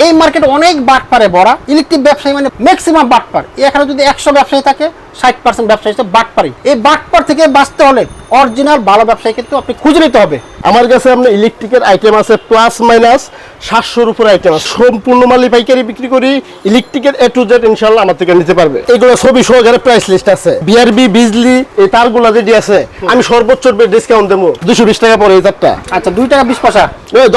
a market অনেক বাটপারে ভরা electric ব্যবসায়ী মানে ম্যাক্সিমাম বাটপার এখানে যদি একশো ব্যবসায়ী থাকে ষাট পার্সেন্ট ব্যবসায়ী হচ্ছে বাটপারি এই বাটপার থেকে বাঁচতে হলে অরিজিনাল ভালো ব্যবসায়ী কিন্তু আপনি খুঁজে নিতে হবে। আমার কাছে আপনার ইলেকট্রিকের আইটেম আছে প্লাস মাইনাস সাতশোর উপর আইটেম আছে। সম্পূর্ণ মালি পাইকারি বিক্রি করি ইলেকট্রিকের এ টু জেড ইনশাল্লাহ আমার থেকে নিতে পারবে। এগুলো ছবি সহকারে প্রাইস লিস্ট আছে। বিআরবি বিজলি এই তারগুলো যেটি আছে। আমি সর্বোচ্চ ডিসকাউন্ট দেবো। দুশো বিশ টাকা পরে এই তারটা। আচ্ছা দুই টাকা বিশ পয়সা।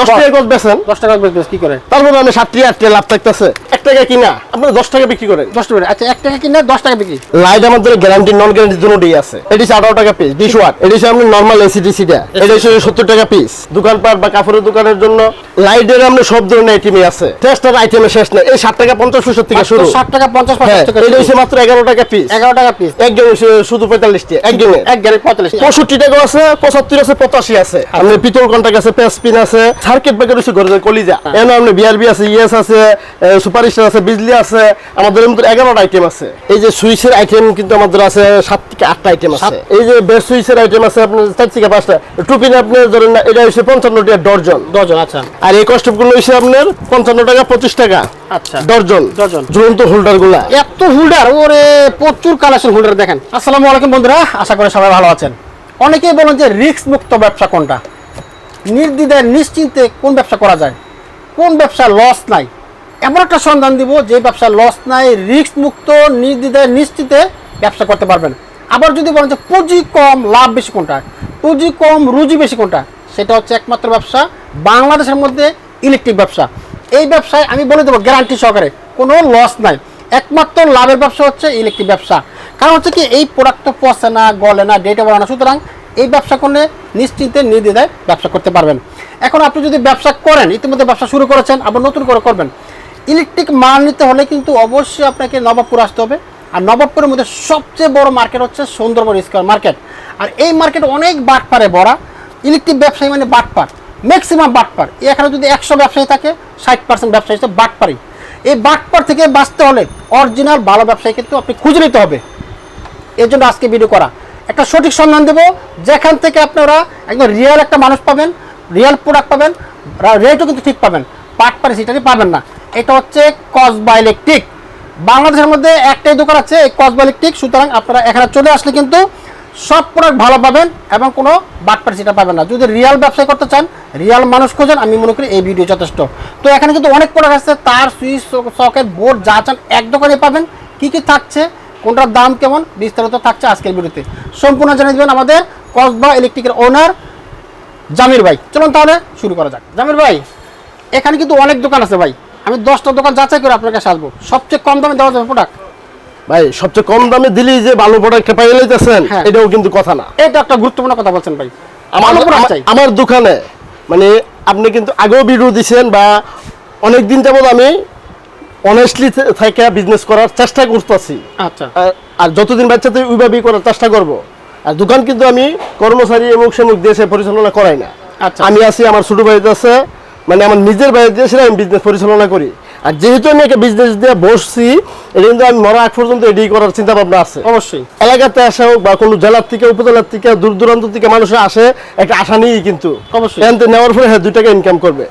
দশ টাকা গজ বেছেন দশ টাকা বেচবেন কি করে? তারপরে আমি সাত টাকা আট টাকা লাভ থাকতেছে। এক টাকা কিনা? আপনার দশ টাকা বিক্রি করেন। দশ টাকা আচ্ছা এক টাকা কিনে দশ টাকা বিক্রি? লাইট আমাদের গ্যারান্টি নন গ্যারান্টি দুটোই আছে। এটি হচ্ছে আঠারো টাকা পিস বিশ ওয়াট এটি হচ্ছে আপনার নর্মাল এসিডিসিটা এটা হচ্ছে সত্তর টাকা পিস দোকানপাট বা কাপড়ের দোকানের জন্য লাইটের আমরা সব ধরনের আইটেমই আছে। টেস্টার আইটেমের শেষ নেই। এই ষাট টাকা পঞ্চাশ পয়সা থেকে শুরু। ষাট টাকা পঞ্চাশ হ্যাঁ টাকা এটা হচ্ছে মাত্র এগারো টাকা পিস এগারো টাকা পিস একজন শুধু পঁয়তাল্লিশ টাকা একজনের। এক গ্যারেন্টি পঁয়তাল্লিশ পঁয়ষট্টি টাকা আছে পঁচাত্তর আছে পঁচাশি আছে। আপনার পিতল কন্টাক্ট আছে পেসপিন আছে সার্কিট ব্রেকার হচ্ছে ঘরের কলিজা। এখানে আপনার বিআরবি আছে ইএস আছে সুপার স্টার আছে বিজলি আছে আমাদের মধ্যে এগারোটা আইটেম আছে। এই যে সুইচের আইটেম কিন্তু আমাদের আছে সাত থেকে আটটা আইটেম আছে। এই যে বেস্ট সুইচের আইটেম আছে আপনার চার থেকে পাঁচটা। টুপিন আপনি ধরেন না এটা হচ্ছে পঞ্চান্ন টাকা ডর্জন দশজন আচ্ছা। আর এই কস্টগুলো হচ্ছে আপনার পঞ্চান্ন টাকা পঁচিশ টাকা। আচ্ছা। ডর্জন। ডর্জন। ঝুলন্ত হোল্ডারগুলা এত হোল্ডার ওরে প্রচুর কালেকশন হোল্ডার দেখেন। আসসালামু আলাইকুম বন্ধুরা আশা করি সবাই ভালো আছেন। অনেকেই বলেন যে রিস্ক মুক্ত ব্যবসা কোনটা? নির্দ্বিধায় নিশ্চিন্তে কোন ব্যবসা করা যায়? কোন ব্যবসা লস নাই? এমন একটা সন্ধান দিব যে ব্যবসা লস নাই রিস্ক মুক্ত, নির্দ্বিধায়, নিশ্চিতে ব্যবসা করতে পারবেন। আবার যদি বলেন যে পুঁজি কম, লাভ বেশি কোনটা? পুঁজি কম, রুজি বেশি কোনটা? সেটা হচ্ছে একমাত্র ব্যবসা বাংলাদেশের মধ্যে ইলেকট্রিক ব্যবসা। এই ব্যবসায় আমি বলে দেবো গ্যারান্টি সহকারে, কোনো লস নাই। একমাত্র লাভের ব্যবসা হচ্ছে ইলেকট্রিক ব্যবসা। কারণ হচ্ছে কি, এই প্রোডাক্ট তো পচে না, গলে না ডেটে বলে না। সুতরাং এই ব্যবসা করলে নিশ্চিন্তে নির্দ্বিধায় ব্যবসা করতে পারবেন। এখন আপনি যদি ব্যবসা করেন, ইতিমধ্যে ব্যবসা শুরু করেছেন, আবার নতুন করে করবেন ইলেকট্রিক মাল নিতে হলে কিন্তু অবশ্যই আপনাকে নবাবপুর আসতে হবে। আর নবাবপুরের মধ্যে সবচেয়ে বড় মার্কেট হচ্ছে সুন্দরবন স্কোয়ার মার্কেট আর এই মার্কেট অনেক বাটপারে ভরা। ইলেকট্রিক ব্যবসায়ী মানে বাটপার। ম্যাক্সিমাম বাটপার। এখানে যদি একশো ব্যবসায়ী থাকে, ষাট পার্সেন্ট ব্যবসায়ী হচ্ছে বাটপারি এই বাটপার থেকে বাঁচতে হলে অরিজিনাল ভালো ব্যবসায়ী কিন্তু আপনি খুঁজে নিতে হবে। এর জন্য আজকে ভিডিও করা। একটা সঠিক সন্ধান দেব। যেখান থেকে আপনারা একদম রিয়েল একটা মানুষ পাবেন রিয়েল প্রোডাক্ট পাবেন রেটও কিন্তু ঠিক পাবেন। পাট পারে সেটাই পাবেন না। এটা হচ্ছে কসবা ইলেকট্রিক বাংলাদেশের মধ্যে একটাই দোকান আছে এই কসবা ইলেকট্রিক সুতরাং আপনারা এখানে চলে আসলে কিন্তু সব প্রোডাক্ট ভালো পাবেন এবং কোনো বাটপার সেটা পাবেন না। যদি রিয়াল ব্যবসা করতে চান রিয়াল মানুষ খোঁজেন, আমি মনে করি এই ভিডিও যথেষ্ট। তো এখানে কিন্তু অনেক প্রোডাক্ট আছে, তার, সুইচ সকেট, বোর্ড, যা চান এক দোকানে পাবেন। কি কি থাকছে, কোনটার দাম কেমন, বিস্তারিত থাকছে আজকের ভিডিওতে। সম্পূর্ণ জানিয়ে দেবেন আমাদের কসবা ইলেকট্রিকের ওনার জামির ভাই। চলুন তাহলে শুরু করা যাক। জামির ভাই, এখানে কিন্তু অনেক দোকান আছে ভাই। আমি দশটা দোকান যাচাই করে আপনার কাছে আসব সবচেয়ে কম দামে দেওয়া যাবে প্রোডাক্ট ভাই সবচেয়ে কম দামে দিলেই যে ভালো প্রোডাক্ট পাই লাইতেছেন হ্যাঁ। এটাও কিন্তু কথা না। এটা একটা গুরুত্বপূর্ণ কথা বলছেন ভাই। আমার আমার- দোকানে মানে আপনি কিন্তু আগেও ভিডিও দিছেন বা অনেক দিন যাবত আমি অনেস্টলি থেকে বিজনেস করার চেষ্টা করতেছি। আচ্ছা। আর- যতদিন বাচ্চাতে ওইভাবেই করার চেষ্টা করব। আর দোকান কিন্তু আমি কর্মচারী এবং সেমুখ দেশে পরিচালনা করাই না। আচ্ছা। আমি আছি আমার ছোট বাড়িতে আছে মানে আমার নিজের দিয়ে সেটা আমি বিজনেস পরিচালনা করি। আর যেহেতু আমি একটা বিজনেস দিয়ে বসছি এটা কিন্তু আমি মরা আগ পর্যন্ত এডি করার চিন্তা ভাবনা আছে। অবশ্যই। এলাকাতে আসা হোক বা কোনো জেলার থেকে উপজেলার থেকে দূর দূরান্ত থেকে মানুষ আসে একটা আশা নিয়েই কিন্তু। অবশ্যই। নেওয়ার ফলে হ্যাঁ দুই টাকা ইনকাম করবে।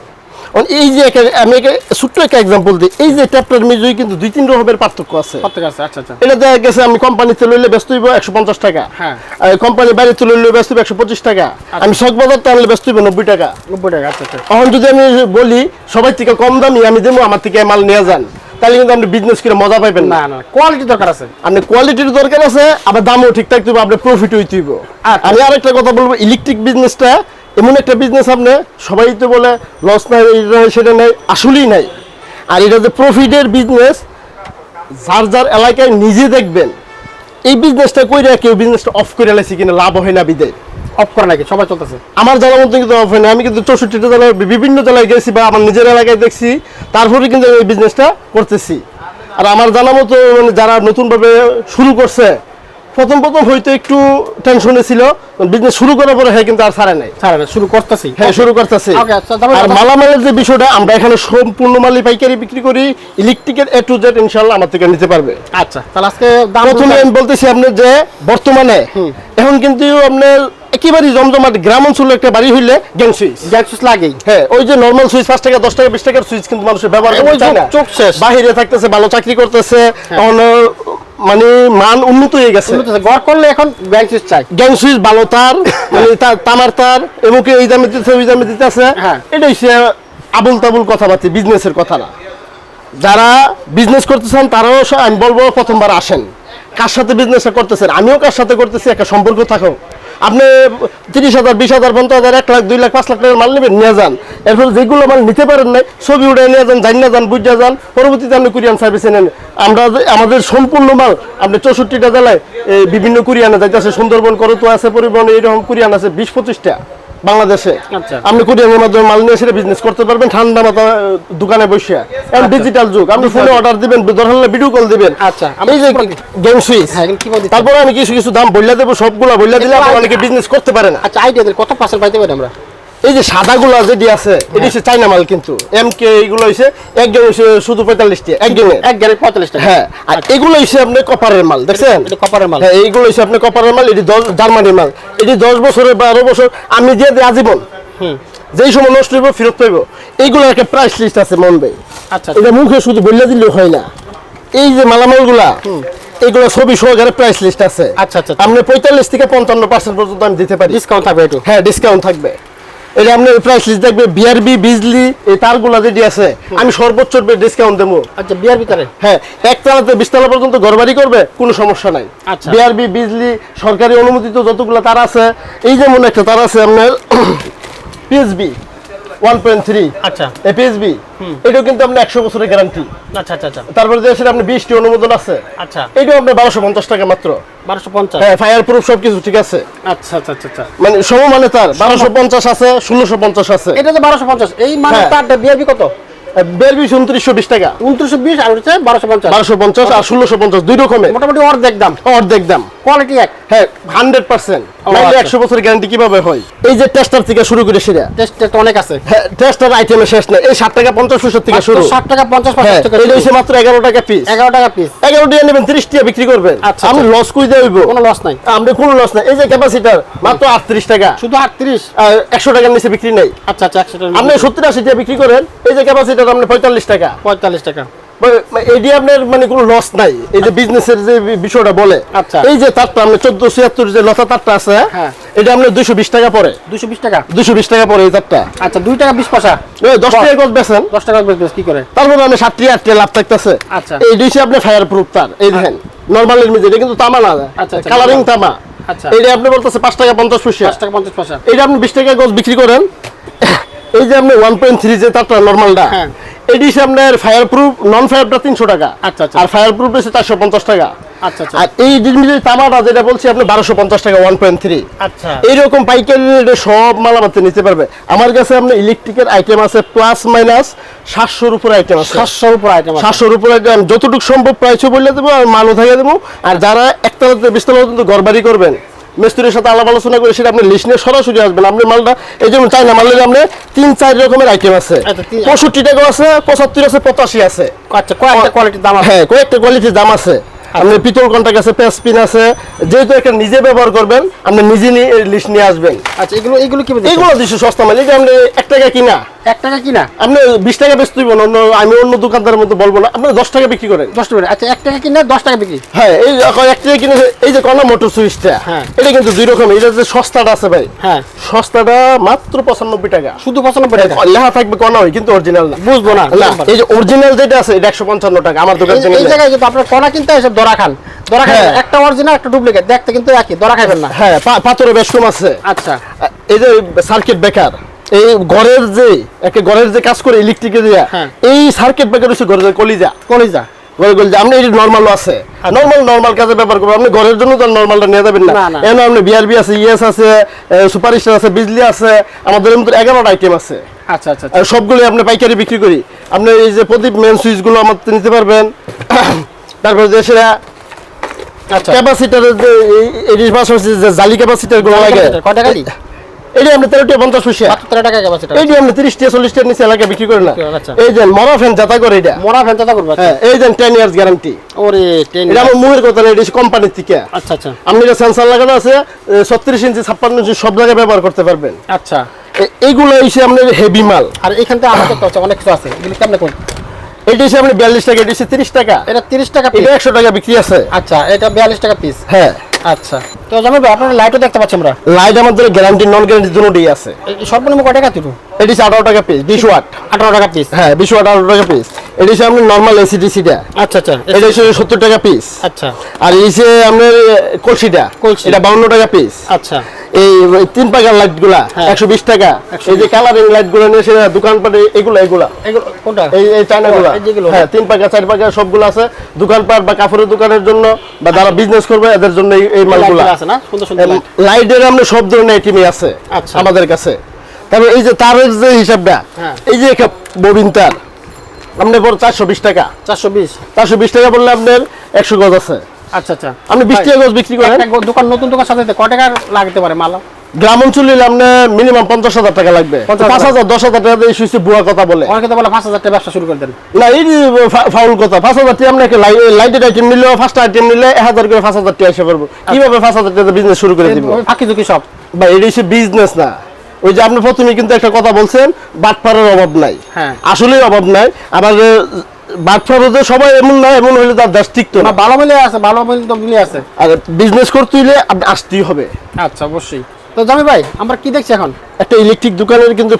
এই যে আমি ছোট্ট একটা এক্সাম্পল দিই। এই যে ট্যাপটার মিজুই কিন্তু দুই তিন রকমের পার্থক্য আছে। আচ্ছা আচ্ছা। এটা দেখা গেছে আমি কোম্পানিতে লইলে ব্যস্ত হইব একশো পঞ্চাশ টাকা। হ্যাঁ। কোম্পানি লইলে ব্যস্ত হইব একশো পঁচিশ টাকা। আমি শখ আনলে ব্যস্ত হইব নব্বই টাকা। নব্বই টাকা আচ্ছা আচ্ছা। এখন যদি আমি বলি সবাই থেকে কম দামি আমি দেবো আমার থেকে মাল নিয়ে যান। তাহলে কিন্তু আপনি বিজনেস করে মজা পাইবেন না। কোয়ালিটি দরকার আছে। আপনি কোয়ালিটির দরকার আছে আবার দামও ঠিক থাকতে হবে আপনার প্রফিট হইতে হইব। আচ্ছা। আমি আরেকটা কথা বলব ইলেকট্রিক বিজনেসটা এমন একটা বিজনেস আপনি সবাই তো বলে লস নাই এইটা নাই, সেটা নাই আসলেই নাই। আর এটা যে প্রফিটের বিজনেস যার যার এলাকায় নিজে দেখবেন এই বিজনেসটা কই কইরা কেউ বিজনেসটা অফ করে লাইছে কিনা লাভ হয় না বিদে অফ করে নাকি? সবাই চলতেছে। আমার জানার মতো কিন্তু অফ হয় না আমি কিন্তু চৌষট্টিটা জেলায় বিভিন্ন জেলায় গেছি বা আমার নিজের এলাকায় দেখছি তারপরে কিন্তু আমি এই বিজনেসটা করতেছি। আর আমার জানা মতো মানে যারা নতুনভাবে শুরু করছে প্রথম প্রথম হয়তো একটু টেনশনে ছিল। বিজনেস শুরু করার পরে হ্যাঁ কিন্তু আর ছাড়ে নাই। স্যার শুরু করতেছি। হ্যাঁ শুরু করতেছি। আচ্ছা, আর মালামালের যে বিষয়টা আমরা এখানে সম্পূর্ণ মালি পাইকারি বিক্রি করি। ইলেকট্রিকের এ টু জেড ইনশাল্লাহ আমার থেকে নিতে পারবে। আচ্ছা তাহলে আজকে প্রথমে আমি বলতেছি আপনি যে বর্তমানে এখন কিন্তু আপনার একেবারে জমজমাট গ্রাম অঞ্চলে একটা বাড়ি হইলে গ্যাং সুইচ গ্যাস সুইচ লাগেই। হ্যাঁ ওই যে নর্মাল সুইচ পাঁচ টাকা দশ টাকা বিশ টাকার সুইচ কিন্তু মানুষের ব্যবহার ওই করতে চায় না। চোখ- শেষ। বাহিরে থাকতেছে ভালো চাকরি করতেছে আহ, মানে মান উন্নত হয়ে গেছে। গড় করলে এখন গ্যাং সুইচ চাই। গ্যাং সুইচ ভালো তার মানে তামার তার এবং ওই এই দামে দিতেছে ওই দামে দিতেছে। হ্যাঁ। এটাই সে আবুল তাবুল কথাবার্তি বিজনেসের কথা না। যারা বিজনেস করতেছেন তারাও আমি বলব প্রথমবার আসেন। কার সাথে বিজনেসটা করতেছেন? আমিও কার সাথে করতেছি? একটা সম্পর্ক থাকো আপনি তিরিশ হাজার, বিশ হাজার, পঞ্চাশ হাজার, এক লাখ, দুই লাখ, পাঁচ লাখ টাকার মাল নেবেন, নিয়ে যান। এরপর যেগুলো মাল নিতে পারেন নাই, ছবি উঠে নিয়ে যান, জানিয়ে যান বুঝে যান, পরবর্তীতে আপনি কুরিয়ান সার্ভিসে নেন। আমরা আমাদের সম্পূর্ণ মাল আপনি চৌষট্টিটা জেলায় বিভিন্ন কুরিয়ানে যাইতেছে, সুন্দরবন করতো আছে, পরিবহন, এইরকম কুরিয়ান আছে, বিশ পঁচিশটা। বাংলাদেশে। আচ্ছা। আপনি কুরিয়ানের মাধ্যমে মাল নিয়ে সেটা বিজনেস করতে পারবেন ঠান্ডা মাথা দোকানে বসে এখন ডিজিটাল যুগ আপনি ফোনে অর্ডার দিবেন দরকার হলে ভিডিও কল দিবেন। আচ্ছা, আমি যে গেম সুইচ হ্যাঁ তারপরে আমি কিছু কিছু দাম বললে দেবো সবগুলো বললে দিলে আপনি অনেকে বিজনেস করতে পারেন না। আচ্ছা আইডিয়া কত পার্সেন্ট পাইতে পারি আমরা? এই যে সাদাগুলা যেটি আছে এটি হচ্ছে চাইনা মাল কিন্তু। এম কে এইগুলো হচ্ছে একজন শুধু পঁয়তাল্লিশটি একজনের। এক গ্যারেট পঁয়তাল্লিশ টাকা হ্যাঁ আর এগুলো হচ্ছে আপনি কপারের মাল দেখছেন? এটা কপারের মাল। হ্যাঁ এইগুলো হচ্ছে আপনি কপারের মাল এটি দশ জার্মানির মাল। এটি দশ বছরের বারো বছর আমি দিয়ে দিই আজীবন। হুম। যেই সময় নষ্ট হইব ফেরত পাইব। এইগুলো একটা প্রাইস লিস্ট আছে মন ভাই। আচ্ছা এটা মুখে শুধু বললে দিলে হয় না। এই যে মালামালগুলা এইগুলো ছবি সহকারে প্রাইস লিস্ট আছে। আচ্ছা, আচ্ছা, আচ্ছা। আপনি পঁয়তাল্লিশ থেকে পঞ্চান্ন পার্সেন্ট পর্যন্ত আমি দিতে পারি। ডিসকাউন্ট থাকবে একটু হ্যাঁ ডিসকাউন্ট থাকবে। এটা আপনি প্রাইস লিস্ট দেখবে বিআরবি বিজলি এই তারগুলো যেটি আছে আমি সর্বোচ্চ ডিসকাউন্ট দেবো। আচ্ছা বিআরবি ভিতরে হ্যাঁ একতলাতে বিশতলা পর্যন্ত ঘরবাড়ি করবে কোনো সমস্যা নাই। আচ্ছা। বিআরবি বিজলি সরকারি অনুমোদিত যতগুলো তার আছে এই যেমন একটা তার আছে আপনার পিএসবি ওয়ান পয়েন্ট থ্রি আচ্ছা। পিএসবি এটাও কিন্তু আপনার একশো বছরের গ্যারান্টি আচ্ছা আচ্ছা আচ্ছা। তারপরে যে সেটা আপনি বিশটি অনুমোদন আছে আচ্ছা। এটাও আপনার বারোশো পঞ্চাশ টাকা মাত্র। বারোশো পঞ্চাশ? হ্যাঁ ফায়ার প্রুফ সব ঠিক আছে? আচ্ছা আচ্ছা আচ্ছা আচ্ছা। মানে তার বারোশো পঞ্চাশ আছে ষোলোশো পঞ্চাশ আছে। এটা তো বারোশো পঞ্চাশ এই মানে হ্যাঁ। তারটা কত? উনত্রিশশো বিশ টাকা। উনত্রিশশো বিশ আর হচ্ছে বারোশো পঞ্চাশ। বারোশো পঞ্চাশ আর ষোলোশো পঞ্চাশ দুই রকমের। মোটামুটি অর্ধেক দাম। অর্ধেক দাম। কোয়ালিটি এক। হ্যাঁ হান্ড্রেড পার্সেন্ট আচ্ছা। একশো বছর গ্যারান্টি কীভাবে হয়? এই যে টেস্টার থেকে শুরু করে সেটা। টেস্ট টেস্ট অনেক আছে। হ্যাঁ টেস্টার আইটেমের শেষ নাই। এই ষাট টাকা পঞ্চাশ থেকে শুরু। ষাট টাকা পঞ্চাশ হ্যাঁ পঞ্চাশ টাকা এটা হচ্ছে মাত্র এগারো টাকা পিস এগারো টাকা পিস এগারো টাকা নেবেন তিরিশ টাকা বিক্রি করবেন। আচ্ছা, আমি। লস কই দেব কোনো লস নাই। আপনি কোনো লস নাই। এই যে ক্যাপাসিটার মাত্র আটত্রিশ টাকা। শুধু আটত্রিশ? একশো টাকার নিচে বিক্রি নেই। আচ্ছা আচ্ছা একশো টাকা আপনি সত্তর আশি টাকা বিক্রি করেন। এই যে ক্যাপাসিটার আপনি পঁয়তাল্লিশ টাকা। পঁয়তাল্লিশ টাকা। এটি আপনার মানে কোনো লস নাই। এই যে বিজনেসের যে বিষয়টা বলে আচ্ছা। এই যে তারটা আপনি চোদ্দ ছিয়াত্তর যে লতা তারটা আছে। এটা আপনার দুশো বিশ টাকা পরে দুশো বিশ টাকা? দুশো বিশ টাকা পরে এই তারটা। আচ্ছা দুই টাকা বিশ পয়সা। দশ টাকা গজ বেছেন দশ টাকা বেশ কি করে? তারপরে আপনি ষাটটি আটটি লাভ থাকতেছে। আচ্ছা। এই ডিশে আপনি ফায়ার প্রুফ তার এই দেখেন নর্মালের মধ্যে এটা কিন্তু তামা না। আচ্ছা, আচ্ছা, কালারিং তামা। আচ্ছা। এইটা আপনি বলতেছে পাঁচ টাকা পঞ্চাশ পয়সা। টাকা পঞ্চাশ পয়সা। আপনি বিশ টাকা গজ বিক্রি করেন। এই যে আপনি ওয়ান পয়েন্ট থ্রি যে তারটা নর্মালটা হ্যাঁ। আপনার ফায়ার প্রুফ নন ফায়ারটা তিনশো টাকা। আচ্ছা, আচ্ছা। আর ফায়ার প্রুফ চারশো পঞ্চাশ টাকা। আচ্ছা আচ্ছা। আর এই ডিসমিলের তামাটা যেটা বলছি আপনি বারোশো পঞ্চাশ টাকা ওয়ান পয়েন্ট থ্রি আচ্ছা। এইরকম পাইকারি রেটে সব মালামাতে নিতে পারবে। আমার কাছে আপনি ইলেকট্রিকের আইটেম আছে প্লাস মাইনাস সাতশোর উপরে আইটেম আছে। সাতশোর উপর আইটেম সাতশোর উপরে আইটেম যতটুকু সম্ভব প্রাইসও বললে দেবো আর মালও থাকে দেবো। আর যারা একতলাতে বিশতলা পর্যন্ত করবেন মিস্ত্রির সাথে আলাপ আলোচনা করে সেটা আপনি লিস্ট নিয়ে সরাসরি আসবেন। আপনি মালটা এই জন্য চাই না মালের আপনি তিন চার রকমের আইটেম আছে। আচ্ছা, পঁয়ষট্টি টাকা আছে পঁচাত্তর আছে পঁচাশি আছে। আচ্ছা কয়েকটা কোয়ালিটির দাম আছে। হ্যাঁ কয়েকটা কোয়ালিটির দাম আছে। আপনি পিতল কন্টাক্ট আছে পেসপিন আছে। যেহেতু একটা নিজে ব্যবহার করবেন আপনি নিজে নিয়ে লিস্ট নিয়ে আসবেন। আচ্ছা এগুলো এগুলো কি এগুলো দিচ্ছি সস্তা মাল। এটা আপনি এক টাকা কিনা। এক টাকা কিনা? আপনি বিশ টাকা বেচতে হইব না, অন্য আমি অন্য দোকানদারের মতো বলব না। আপনি দশ টাকা বিক্রি করেন। দশ টাকা আচ্ছা এক টাকা কিনা দশ টাকা বিক্রি? হ্যাঁ এই এক টাকা কিনে এই যে কনা মোটর সুইচটা হ্যাঁ। এটা কিন্তু দুই রকম। এটা যে সস্তাটা আছে ভাই। হ্যাঁ। সস্তাটা মাত্র পঁচানব্বই টাকা। শুধু পঁচানব্বই টাকা? লেখা থাকবে কনা হয় কিন্তু অরিজিনাল না। বুঝব না এই যে অরিজিনাল যেটা আছে এটা একশো পঞ্চান্ন টাকা। আমার দোকান এই- জায়গায় আপনার কণা কিনতে এসে দরা খান দরা খান হ্যাঁ। একটা অরিজিনাল একটা ডুপ্লিকেট দেখতে কিন্তু একই দরা খাবেন না। হ্যাঁ পাথরে বেশ কম আছে। আচ্ছা। এই যে সার্কিট বেকার এই ঘরের যে একে ঘরের যে কাজ করে ইলেকট্রিকে দিয়া হ্যাঁ। এই সার্কিট বেকার হচ্ছে ঘরের কলিজা। কলিজা। ঘরে কলিজা। আপনি এই নর্মালও আছে নর্মাল নর্মাল কাজে ব্যবহার করবেন। আপনি ঘরের জন্য তো নর্মালটা নিয়ে যাবেন না। না, না। এখানে আপনি বিআরবি আছে ইএস আছে সুপার স্টার আছে বিজলি আছে আমাদের মতো এগারোটা আইটেম আছে। আচ্ছা আচ্ছা আচ্ছা। আর আপনি পাইকারি বিক্রি করি। আপনি এই যে প্রদীপ মেন সুইচগুলো আমার থেকে নিতে পারবেন। তারপরে যে সেটা আচ্ছা। ক্যাপাসিটারের যে পাশাপাশি জালি ক্যাপাসিটারগুলো লাগে। পঞ্চাশ পয়সা। তেরো টাকা নিচে বিক্রি না। আচ্ছা। এই যে মরা ফ্যান যাতা করে এটা। মোরা ফ্যান চাতা করবে আচ্ছা। হ্যাঁ এই যে টেন ইয়ার্স গ্যারান্টি ওরে টেন এটা আমার মুহের কথা এটা কোম্পানির থেকে। আচ্ছা আচ্ছা। আপনি এটা সেন্সার লাগানো আছে ছত্রিশ ইঞ্চি ছাপ্পান্ন ইঞ্চি সব জায়গায় ব্যবহার করতে পারবেন। আচ্ছা। এইগুলো এসে আপনার হেভি মাল। আর এখান থেকে আমার অনেক কিছু আছে। এগুলো কেমন কোন এটা এসে আপনি বিয়াল্লিশ টাকা এটা এসে তিরিশ টাকা। এটা তিরিশ টাকা এটা একশো টাকা বিক্রি আছে। আচ্ছা এটা বিয়াল্লিশ টাকা পিস হ্যাঁ। আচ্ছা। তো জামাই আপনার লাইটও দেখতে পাচ্ছি আমরা। লাইট আমাদের গ্যারান্টি নন গ্যারান্টি দুটোই আছে। সর্বনিম্ন কয় টাকা দিল এটি হচ্ছে আঠারো টাকা পিস বিশ ওয়াট আঠারো টাকা পিস হ্যাঁ বিশ ওয়াট আঠারো টাকা পিস এটি হচ্ছে আপনার নর্মাল এসিডিসিটা আচ্ছা আচ্ছা। এটা হচ্ছে সত্তর টাকা পিস আচ্ছা। আর এই যে আপনার কলসিটা কলসি। এটা বাউন্ন টাকা পিস আচ্ছা। এই তিন পাকার লাইটগুলা হ্যাঁ। একশো বিশ টাকা। এই যে কালারিং লাইটগুলো নিয়ে সেটা দোকানপাটে এগুলো এগুলা। এই এই চায়না গুলা। হ্যাঁ তিন পাকা চার পাকা সবগুলো আছে। দোকানপাট বা কাপড়ের দোকানের জন্য বা যারা বিজনেস করবে এদের জন্য এই- মালগুলো। লাইটের আমরা সব ধরনের আইটেমই আছে আচ্ছা। আমাদের কাছে। তারপর এই যে তারের যে হিসাবটা হ্যাঁ। এই যে ববিন তার আপনার পর চারশো বিশ টাকা। চারশো বিশ। চারশো বিশ টাকা বললে আপনার একশো গজ আছে। আচ্ছা আচ্ছা। আপনি বিশ টাকা গজ বিক্রি করেন? দোকান নতুন দোকান সাজাতে কয় টাকা লাগতে পারে মাল? গ্রাম অঞ্চল নিলে আপনার মিনিমাম পঞ্চাশ হাজার টাকা লাগবে। পাঁচ হাজার? দশ হাজার টাকা দিয়ে শুয়েছে বুয়া কথা বলে। অনেকে তো বলে পাঁচ হাজার টাকা ব্যবসা শুরু করে দেন। না এই ফাউল কথা পাঁচ হাজার টাকা আপনাকে লাইটের আইটেম নিলে ফার্স্ট আইটেম নিলে এক হাজার করে পাঁচ হাজার টাকা এসে পারব কীভাবে পাঁচ হাজার টাকা বিজনেস শুরু করে দিব? ফাঁকি ঝুঁকি সব। বা এটা হচ্ছে বিজনেস না। ওই যে আপনি প্রথমে কিন্তু একটা কথা বলছেন বাটপাড়ের অভাব নাই। হ্যাঁ। আসলেই অভাব নাই। আবার বাটপাড়ে সবাই এমন না এমন হলে তার দেশ টিকতো না। না ভালো মিলে আছে ভালো মিলে তো মিলে আছে। আর বিজনেস করতে হলে আপনি আসতেই হবে। আচ্ছা অবশ্যই। তো জামি ভাই আমরা কি দেখছি এখন? একটা ইলেকট্রিক দোকানের কিন্তু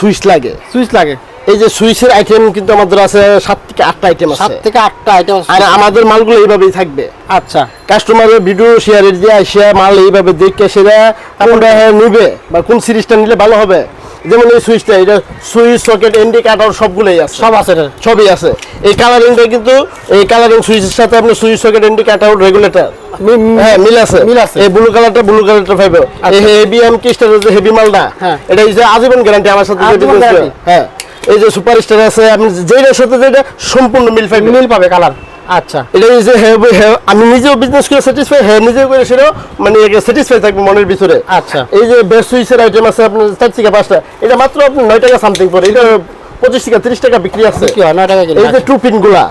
সুইচ লাগে। সুইচ লাগে। এই যে সুইচের আইটেম কিন্তু আমাদের আছে সাত থেকে আটটা আইটেম সাত থেকে আটটা আইটেম আর আমাদের মালগুলো এইভাবেই থাকবে। আচ্ছা। কাস্টমারের ভিডিও শেয়ারের দিয়ে আসে মাল এইভাবে দেখে সেটা কোনটা নিবে বা কোন সিরিজটা নিলে ভালো হবে। যেমন এই সুইচটা এটা সুইচ সকেট ইন্ডিকেটর সবগুলোই আছে। সব আছে সবই আছে। এই কালারিংটা কিন্তু এই কালারিং সুইচের সাথে আপনার সুইচ সকেট ইন্ডিকেটর রেগুলেটর মি- মি- হ্যাঁ মিল আছে। মিল আছে। এই ব্লু কালারটা ব্লু কালারটা পাইবে এই হেভি এম কিস্টার যে হেভি মালটা হ্যাঁ। এটা হচ্ছে আজীবন গ্যারান্টি আমার সাথে যে? হ্যাঁ। এই যে সুপার স্টার আছে আপনি যেটার সাথে যেটা সম্পূর্ণ মিল পাইবে মিল পাবে কালার আচ্ছা। এটা এই যে আমি নিজেও বিজনেস করে স্যাটিসফাই হ্যাঁ নিজেও করে সেটাও মানে স্যাটিসফাই থাকবে মনের ভিতরে। আচ্ছা। এই যে বেস্ট সুইচের আইটেম আছে আপনার চার থেকে পাঁচটা এটা মাত্র আপনি নয় টাকা সামথিং পরে এটা পঁচিশ টাকা তিরিশ টাকা বিক্রি আছে। এই যে টু পিনগুলা।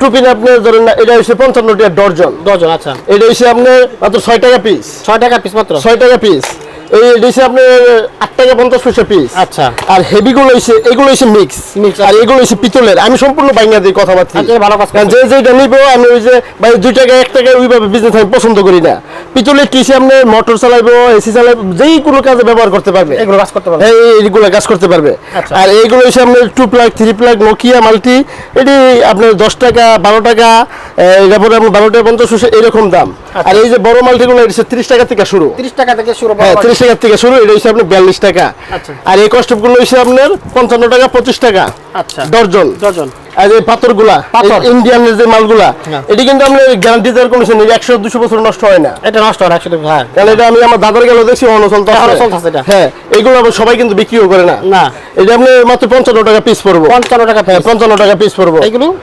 টু পিন আপনি ধরেন না, এটা হচ্ছে পঞ্চান্ন টাকা ডর্জন ডজন আচ্ছা। এটা হচ্ছে আপনার মাত্র ছয় টাকা পিস ছয় টাকা পিস মাত্র? ছয় টাকা পিস এই এটা আপনার আট টাকা পঞ্চাশ পয়সা পিস আচ্ছা। আর হেভি গুলো হচ্ছে এগুলো হচ্ছে মিক্স Mix, আর এগুলো হচ্ছে পিতলের। আমি সম্পূর্ণ বাইঙ্গা দিই কথাবার্তা আচ্ছা, ভালো কাজ। যে যেটা নিব আমি ওই যে ভাই দুই টাকা এক টাকা ওইভাবে বিজনেস আমি পছন্দ করি না। পিতলের টিসে আপনি মোটর চালাইবো এসি চালাইবো যেই কোনো কাজে ব্যবহার করতে পারবে। এগুলো কাজ করতে পারবে। এই এইগুলো কাজ করতে পারবে। আচ্ছা। আর এইগুলো হচ্ছে আপনার two plug three plug Nokia multi এটি আপনার দশ টাকা বারো টাকা এটা পরে আপনার বারো টাকা পঞ্চাশ পয়সা এরকম দাম। আর এই যে বড় মাল্টিগুলো এটা ত্রিশ টাকা থেকে শুরু। তিরিশ টাকা থেকে শুরু হ্যাঁ টাকা থেকে শুরু এটা হচ্ছে আপনার বিয়াল্লিশ টাকা। আচ্ছা। আর এই কস্টগুলো হচ্ছে আপনার পঞ্চান্ন টাকা পঁচিশ টাকা। আচ্ছা। ডর্জন আর এই পাথরগুলা পাথর। ইন্ডিয়ানের যে মালগুলা হ্যাঁ। কিন্তু আপনার গ্যারান্টি দেওয়ার কোনো নেই একশো দুশো বছর নষ্ট হয় না। এটা নষ্ট হয় একশো হ্যাঁ। কারণ এটা আমি আমার দাদার গেল দেখছি এটা। হ্যাঁ এগুলো আবার সবাই কিন্তু বিক্রিও করে না। না। এটা আপনি মাত্র পঞ্চান্ন টাকা পিস পড়ব। পঞ্চান্ন টাকা হ্যাঁ পঞ্চান্ন টাকা পিস পড়ব। এইগুলো?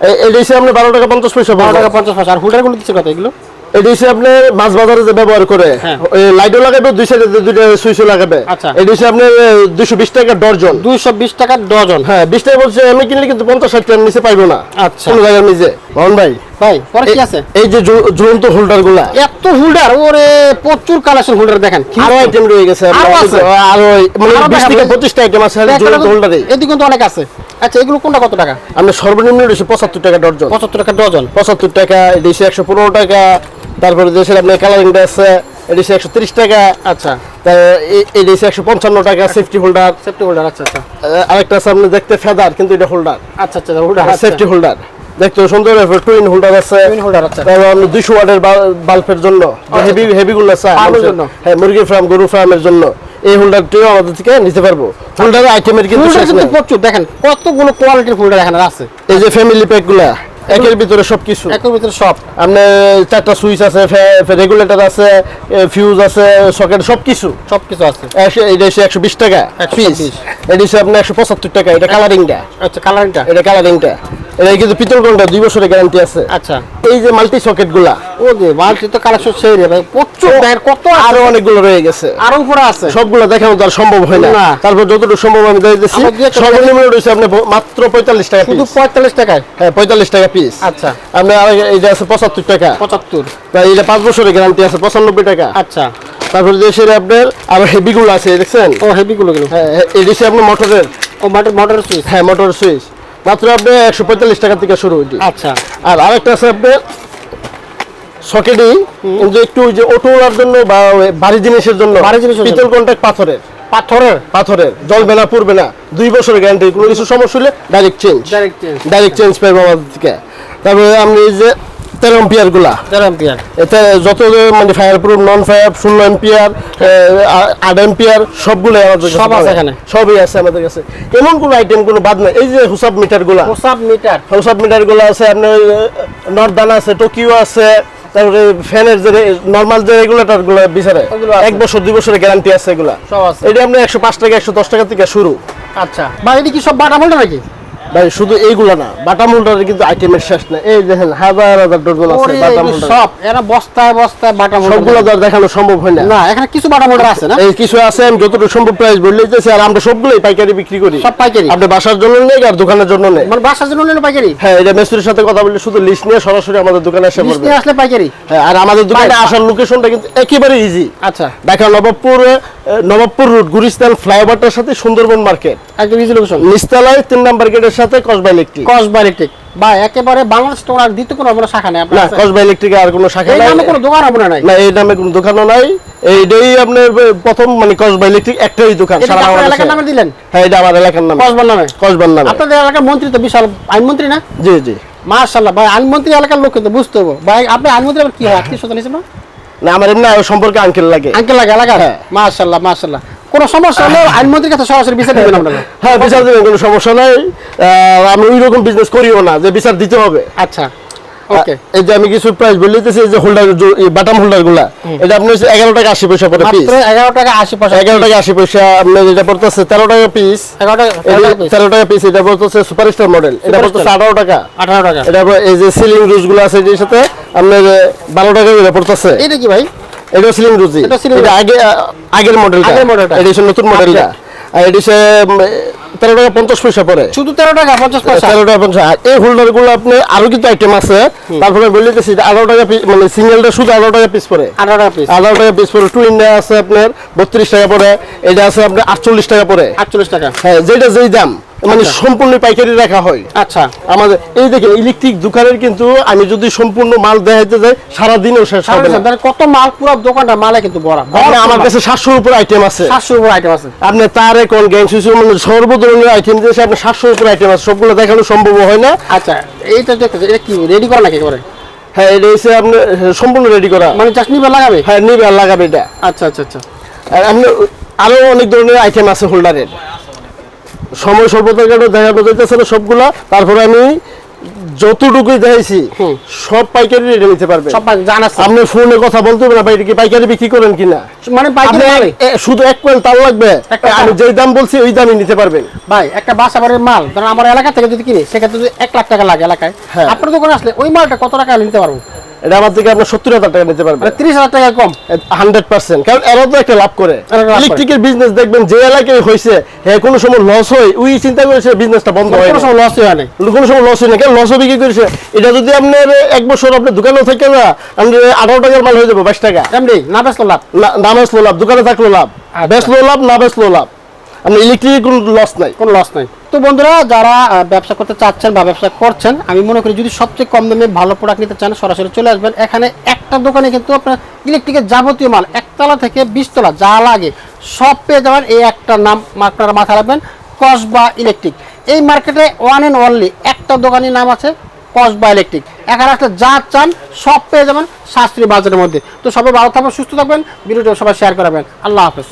এ- এটা হচ্ছে আপনার বারো টাকা পঞ্চাশ পয়সা বারো টাকা পঞ্চাশ পয়সা। আর হুডারগুলো দিচ্ছে কত এগুলো? এটা হচ্ছে আপনার মাছ বাজারে যে ব্যবহার করে হ্যাঁ। লাইটও লাগাবে দুই সাইডে দুইটা সুইচও লাগাবে। আচ্ছা। এটা হচ্ছে আপনার দুশো বিশ টাকা ডর্জন দুইশো বিশ টাকা ডজন। হ্যাঁ বিশ টাকা বলছে আমি কিনলে কিন্তু পঞ্চাশ ষাট টাকার নিচে পাইবো না। আচ্ছা। কোনো জায়গার নিচে মোহন ভাই। ভাই পরে কি আছে? এই যে ঝুলন্ত হোল্ডারগুলা এত হুল্ডার ওরে প্রচুর কালেকশন হুল্ডার দেখেন। আরও আইটেম রয়ে গেছে আরও আছে? আরও মানে থেকে আইটেম আছে ঝুলন্ত হোল্ডারে। এদিকে কিন্তু অনেক আছে। আচ্ছা এগুলো কোনটা কত টাকা? আমরা সর্বনিম্ন রয়েছে পঁচাত্তর টাকা ডর্জন পঁচাত্তর টাকা ডজন। পঁচাত্তর টাকা এডিসি একশো পনেরো টাকা তারপরে দেশের আপনার কালারিংটা আছে এডিসি একশো তিরিশ টাকা। আচ্ছা। এডিসি একশো পঞ্চান্ন টাকা সেফটি হোল্ডার সেফটি হোল্ডার আচ্ছা আচ্ছা। আরেকটা আছে আপনি দেখতে ফেদার কিন্তু এটা হোল্ডার আচ্ছা আচ্ছা হোল্ডার সেফটি হোল্ডার দেখতে সুন্দর টুইন হোল্ডার আছে। টুইন হোল্ডার আচ্ছা। তারপর আপনি দুইশো ওয়াটের বাল্বের জন্য হেভি হেভি গুলো আছে জন্য? হ্যাঁ মুরগির ফার্ম গরু ফার্মের জন্য। এই হোল্ডারটিও আমাদের থেকে নিতে পারব। হোল্ডারের আইটেমের কিন্তু হোল্ডার কিন্তু প্রচুর। দেখেন কতগুলো কোয়ালিটির হোল্ডার এখানে আছে। এই যে ফ্যামিলি প্যাকগুলা। একের ভিতরে সবকিছু একের ভিতরে সব। আপনার চারটা সুইচ আছে রেগুলেটর আছে ফিউজ আছে সকেট সবকিছু সবকিছু আছে। এটা হচ্ছে একশো বিশ টাকা 120 পিস এটা হচ্ছে আপনার একশো পঁচাত্তর টাকা এটা কালারিংটা আচ্ছা কালারিংটা এটা কালারিংটা এটা কিন্তু পিতল ঘণ্টা দুই বছরের গ্যারান্টি আছে। আচ্ছা। এই যে মাল্টি সকেটগুলা ও যে বালতি তো কালেকশন সেই রে ভাই। প্রচুর কত আরও অনেকগুলো রয়ে গেছে। আরও উপরে আছে? সবগুলো দেখানো তো সম্ভব হয় না। তারপর যতটুকু সম্ভব আমি দিয়ে দিচ্ছি আমার সর্বনিম্ন রয়েছে আপনি মাত্র পঁয়তাল্লিশ টাকা শুধু পিস পঁয়তাল্লিশ টাকায়? হ্যাঁ পঁয়তাল্লিশ টাকা পিস আচ্ছা। আর এইটা আছে পঁচাত্তর টাকা। পঁচাত্তর। তাই এটা পাঁচ বছরের গ্যারান্টি আছে পঁচানব্বই টাকা। আচ্ছা। তারপর দেশের আপনার আরও হেভি গুলো আছে দেখছেন? ও হেভি গুলো হ্যাঁ এই দেশে আপনার মোটরের ও মোটর মোটর সুইচ হ্যাঁ মোটর সুইচ মাত্র আপনি একশো পঁয়তাল্লিশ টাকা থেকে শুরু হয়েছে। আচ্ছা। আর আরেকটা আছে আপনার সকেটই যে একটু ওই যে অটো ওড়ার জন্য বা ভারী জিনিসের জন্য ভারী জিনিসের। পিতল কন্ট্যাক্ট পাথরের। পাথরের? পাথরের। জ্বলবে না পুড়বে না। দুই বছরের গ্যারান্টি কোনো কিছু সমস্যা হলে direct change direct change direct change পাইবো আমাদের থেকে। তারপরে আপনি যে তেরো এম্পিয়ারগুলা। দেড় এম্পিয়ার এতে যত মানে ফায়ার প্রুফ নন ফায়ার শূন্য এম্পিয়ার আট এম্পিয়ার সবগুলো আমাদের কাছে সব আছে। এখানে? সবই আছে আমাদের কাছে। এমন কোনো আইটেম কোনো বাদ নাই। এই যে হুসাব মিটারগুলা। মিটার হুসাব মিটারগুলো আছে আপনার নর্দান আছে টোকিও আছে তারপরে ফ্যানের যে নর্মাল যে রেগুলেটরগুলো বিচারে এক বছর দুই বছরের গ্যারান্টি আছে এগুলা। সব আছে। এটা আপনি একশো পাঁচ টাকা একশো দশ টাকা থেকে শুরু। আচ্ছা। ভাই এটি কি সব বাটা মোল্ডা নাকি? ভাই শুধু এইগুলা না বাটা মোল্ডারের কিন্তু আইটেমের শেষ না এই দেখেন হাজার হাজার ডজন আছে বাটা মোল্ডার সব এরা বস্তায় বস্তায় বাটা মোল্ডা সবগুলো তো দেখানো সম্ভব হয় না। না এখানে কিছু বাটা মোল্ডার আছে না? এই কিছু আছে আমি যতটুকু সম্ভব প্রাইস বললে দিতেছি আর আমরা সবগুলোই পাইকারি বিক্রি করি। সব পাইকারি? আপনি বাসার জন্য নেই আর দোকানের জন্য নেই? মানে বাসার জন্য নিলে পাইকারি? হ্যাঁ এটা মেসুরির সাথে কথা বললে শুধু লিস্ট নিয়ে সরাসরি আমাদের দোকানে এসে পড়বে নিয়ে আসলে পাইকারি? হ্যাঁ আর আমাদের দোকানে আসার লোকেশনটা কিন্তু একেবারে ইজি আচ্ছা। ঢাকা নবাবপুর নবাবপুর রোড গুরিস্তান ফ্লাইওভারটার সাথে সুন্দরবন মার্কেট একদম ইজি লোকেশন নিস্তালায় তিন নাম্বার গেটের সাথে কসবা ইলেকট্রিক কসবা ইলেকট্রিক বা একেবারে বাংলাদেশ তোমার আর দ্বিতীয় কোনো আপনার শাখা নেই আপনার না কসবা ইলেকট্রিকে আর কোনো শাখা এই নাই। নামে কোনো দোকান আপনার নাই? না এই নামে কোনো দোকানও নাই। এইটাই আপনার প্রথম মানে কসবা ইলেকট্রিক একটাই দোকান সারা বাংলাদেশে। এলাকার নামে দিলেন? হ্যাঁ এটা আমার এলাকার নাম। কসবার নামে? কসবার নামে। আপনাদের এলাকার মন্ত্রী তো বিশাল আইনমন্ত্রী না? জি জি। মার্শাল্লাহ ভাই আইনমন্ত্রী এলাকার লোক কিন্তু বুঝতে হবে। ভাই আপনি আইনমন্ত্রী আবার কি হয়? আত্মীয় স্বজন হিসেবে? না আমার এমনি সম্পর্কে আঙ্কেল লাগে। আঙ্কেল লাগে এলাকার? হ্যাঁ। মার্শাল্লাহ মার্শাল্লাহ কোনো সমস্যা হলে আইনমন্ত্রীর কাছে সরাসরি বিচার দিবেন আপনারা। হ্যাঁ বিচার দেবেন কোনো সমস্যা নাই। আমি ওই রকম বিজনেস করিও না যে বিচার দিতে হবে। আচ্ছা ওকে এই যে আমি কিছু প্রাইস বলে দিতেছি এই যে হোল্ডার বাটাম হোল্ডারগুলা এটা হচ্ছে এগারো টাকা আশি পয়সা করে পিস মাত্র এগারো টাকা আশি পয়সা এগারো টাকা আশি পয়সা আপনার এটা পড়তেছে তেরো টাকা পিস এগারো টাকা এগারো টাকা তেরো টাকা পিস এটা পড়তেছে সুপার স্টার মডেল এটা। পড়তেছে আঠারো টাকা। আঠারো টাকা। এটা এই যে সিলিং রুজগুলো আছে এটার সাথে আপনার বারো টাকা করে পড়তেছে। এটা কি ভাই? এটা সিলিং রুজি এটা আগে আগের মডেলটা। আগের মডেলটা। এটা নতুন মডেলটা। আর এটা তেরো টাকা পঞ্চাশ পয়সা পড়ে। শুধু তেরো টাকা পঞ্চাশ পয়সা? তেরো টাকা পঞ্চাশ। আর এই হোল্ডারগুলো আপনি আরও কিন্তু আইটেম আছে। তারপরে বলে দিতেছি আঠারো টাকা মানে সিঙ্গেলটা শুধু আঠারো টাকা পিস পড়ে। আঠারো টাকা পিস আঠারো টাকা পিস পড়ে। টু ইন্ডিয়া আছে আপনার বত্রিশ টাকা পড়ে। এটা আছে আপনার আটচল্লিশ টাকা পড়ে। আটচল্লিশ টাকা। হ্যাঁ যেটা যেই দাম। মানে আচ্ছা। সম্পূর্ণ পাইকারি রাখা হয়। আচ্ছা। আমাদের এই দেখেন ইলেকট্রিক দোকানের কিন্তু আমি যদি সম্পূর্ণ মাল দেখাইতে যাই সারাদিনও শেষ হবে না। কত মাল পুরো দোকানটা মালে কিন্তু আপনি আমার কাছে সাতশোর উপর আইটেম আছে। সাতশোর উপর আইটেম আছে। আপনি তার কোন গ্যাং সুইচ মানে সর্বধরনের আইটেম দিয়েছে আপনি সাতশোর উপর আইটেম আছে। সবগুলো দেখানো সম্ভব হয় না। আচ্ছা এইটা দেখতেছে এটা কি রেডি করা নাকি করে হ্যাঁ এটা হচ্ছে আপনি সম্পূর্ণ রেডি করা। মানে জাস্ট নিবে লাগাবে? হ্যাঁ নিবে আর লাগাবে এটা। আচ্ছা আচ্ছা আচ্ছা। আর আপনি আরও অনেক ধরনের আইটেম আছে হোল্ডারের সময় স্বল্পতার কারণে দেখানো যাইতেছে না সবগুলা। তারপরে আমি যতটুকুই দেখাইছি সব পাইকারি রেটে নিতে পারবে। আপনি ফোনে কথা বলতে হবে না ভাই কি পাইকারি বিক্রি করেন কিনা? মানে পাইকারি শুধু এক কোয়েল তাল লাগবে। আমি যেই দাম বলছি ওই দামই নিতে পারবেন ভাই একটা বাসা বাড়ির মাল ধরেন আমার এলাকা থেকে যদি কিনি সেক্ষেত্রে যদি এক লাখ টাকা লাগে এলাকায় হ্যাঁ। আপনার দোকানে আসলে ওই মালটা কত টাকা নিতে পারব? এটা আমার থেকে আপনার সত্তর হাজার টাকা নিতে পারবেন মানে তিরিশ হাজার টাকা কম। হান্ড্রেড পার্সেন্ট কারণ এরা তো একটা লাভ করে। করে। ইলেকট্রিকের বিজনেস দেখবেন যে এলাকায় হয়েছে হ্যাঁ কোনো সময় লস হয় ওই চিন্তা করেছে বিজনেসটা বন্ধ হয় কোনো সময় লস হয় নাই কোনো সময় লস হয় না। লস হবে কি করেছে এটা যদি আপনার এক বছর আপনার দোকানে থাকে না আপনি আঠারো টাকার মাল হয়ে যাবে বাইশ টাকা। এমনি না বেসলো লাভ। না- না বেসলো লাভ দোকানে থাকল লাভ। আচ্ছা। বেসলো লাভ না বেসলো লাভ। আপনার ইলেকট্রিক কোনো লস নাই। কোনো লস নাই। তো বন্ধুরা, যারা ব্যবসা করতে চাচ্ছেন বা ব্যবসা করছেন, আমি মনে করি যদি সবচেয়ে কম দামে ভালো প্রোডাক্ট নিতে চান, সরাসরি চলে আসবেন। এখানে একটা দোকানে কিন্তু আপনার ইলেকট্রিকের যাবতীয় মাল, একতলা থেকে বিশতলা, যা লাগে, সব পেয়ে যাবেন। এই একটা নাম আপনারা মাথায় রাখবেন, কসবা ইলেকট্রিক এই মার্কেটে ওয়ান অ্যান্ড অনলি একটা দোকানের নাম আছে, কসবা ইলেকট্রিক এখানে আসলে যা চান, সব পেয়ে যাবেন সাশ্রয়ী বাজারের মধ্যে। তো সবাই ভালো থাকবেন, সুস্থ থাকবেন। ভিডিওটা সবাই শেয়ার করাবেন আল্লাহ হাফেজ।